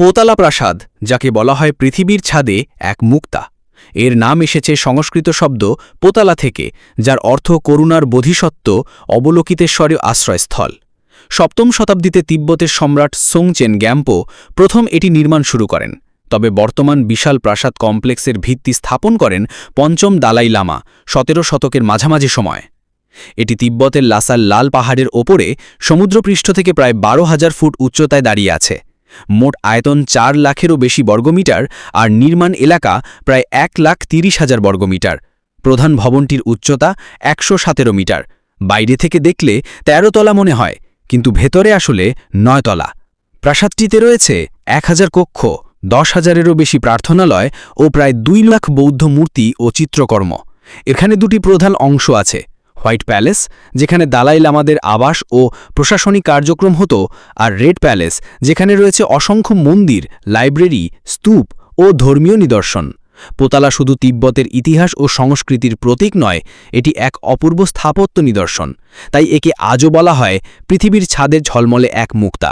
Potala প্রাসাদ যাকে বলা হয় পৃথিবীর ছাদে এক মুক্তা। এর নাম এসেছে সংস্কৃত শব্দ পোতালা থেকে, যার অর্থ করুণার বোধিসত্ত্ব অবলোকিতেশ্বরীয় আশ্রয়স্থল। সপ্তম শতাব্দীতে তিব্বতের সম্রাট সোংচেন গ্যাম্পো প্রথম এটি নির্মাণ শুরু করেন। তবে বর্তমান বিশাল প্রাসাদ কমপ্লেক্সের ভিত্তি স্থাপন করেন পঞ্চম দালাই লামা, সতেরো শতকের মাঝামাঝি সময়। এটি তিব্বতের লাসাল লাল পাহাড়ের ওপরে সমুদ্রপৃষ্ঠ থেকে প্রায় বারো হাজার ফুট উচ্চতায় দাঁড়িয়ে আছে। মোট আয়তন চার লাখেরও বেশি বর্গমিটার আর নির্মাণ এলাকা প্রায় এক লাখ তিরিশ হাজার বর্গমিটার। প্রধান ভবনটির উচ্চতা একশো সতেরো মিটার। বাইরে থেকে দেখলে ১৩ তলা মনে হয়, কিন্তু ভেতরে আসলে নয় তলা। প্রাসাদটিতে রয়েছে এক হাজার কক্ষ, দশ হাজারেরও বেশি প্রার্থনালয় ও প্রায় দুই লাখ বৌদ্ধ মূর্তি ও চিত্রকর্ম। এখানে দুটি প্রধান অংশ আছে। হোয়াইট প্যালেস, যেখানে দালাই লামাদের আবাস ও প্রশাসনিক কার্যক্রম হতো, আর রেড প্যালেস, যেখানে রয়েছে অসংখ্য মন্দির, লাইব্রেরি, স্তূপ ও ধর্মীয় নিদর্শন। পোতালা শুধু তিব্বতের ইতিহাস ও সংস্কৃতির প্রতীক নয়, এটি এক অপূর্ব স্থাপত্য নিদর্শন। তাই একে আজও বলা হয় পৃথিবীর ছাদের ঝলমলে এক মুক্তা।